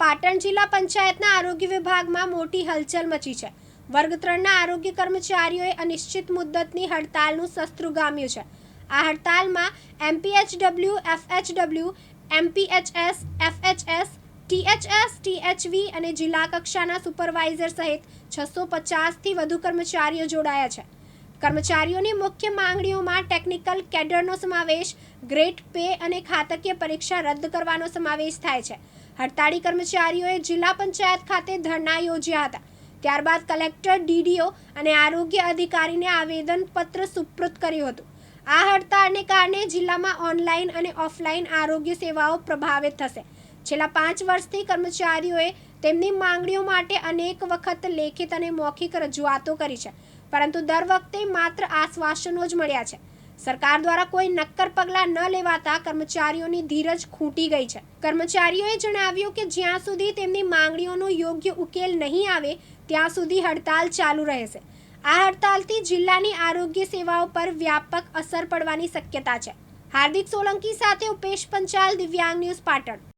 પાટણ જિલ્લા પંચાયતના આરોગ્ય વિભાગમાં મોટી હલચલ મચી છે. વર્ગ ત્રણના આરોગ્ય કર્મચારીઓએ અનિશ્ચિત મુદ્દતની હડતાલનું શસ્ત્રુ ગામ્યું છે. આ હડતાલમાં MPHW FHW MPHS FHS THS THV અને જિલ્લા કક્ષાના સુપરવાઇઝર સહિત છસો પચાસથી વધુ કર્મચારીઓ જોડાયા છે. કર્મચારીઓની મુખ્ય માંગણીઓમાં ટેકનિકલ કેડરનો સમાવેશ ગ્રેડ પે અને ખાતકીય પરીક્ષા રદ કરવાનો સમાવેશ થાય છે. હડતાળી કર્મચારીઓએ જિલ્લા પંચાયત ખાતે ધરણા યોજ્યા હતા. ત્યારબાદ કલેક્ટર, ડીડીઓ અને આરોગ્ય અધિકારીને આવેદનપત્ર સુપ્રત કર્યું હતું. આ હડતાળને કારણે જિલ્લામાં ઓનલાઈન અને ઓફલાઈન આરોગ્ય સેવાઓ પ્રભાવિત થશે. છેલ્લા પાંચ વર્ષથી કર્મચારીઓએ તેમની માંગણીઓ માટે અનેક વખત લેખિત અને મૌખિક રજૂઆતો કરી છે, પરંતુ દર વખતે માત્ર આશ્વાસનો જ મળ્યા છે. સરકાર દ્વારા કોઈ નક્કર પગલાં ન લેવાતા કર્મચારીઓની ધીરજ ખૂટી ગઈ છે. કર્મચારીઓએ જણાવ્યું કે જ્યાં સુધી તેમની માંગણીઓનો યોગ્ય ઉકેલ નહીં આવે, ત્યાં સુધી હડતાલ ચાલુ રહેશે. આ હડતાલથી જિલ્લાની આરોગ્ય સેવાઓ પર વ્યાપક અસર પડવાની શક્યતા છે. હાર્દિક સોલંકી સાથે ઉપેશ પંચાલ, દિવ્યાંગ ન્યૂઝ પાટણ.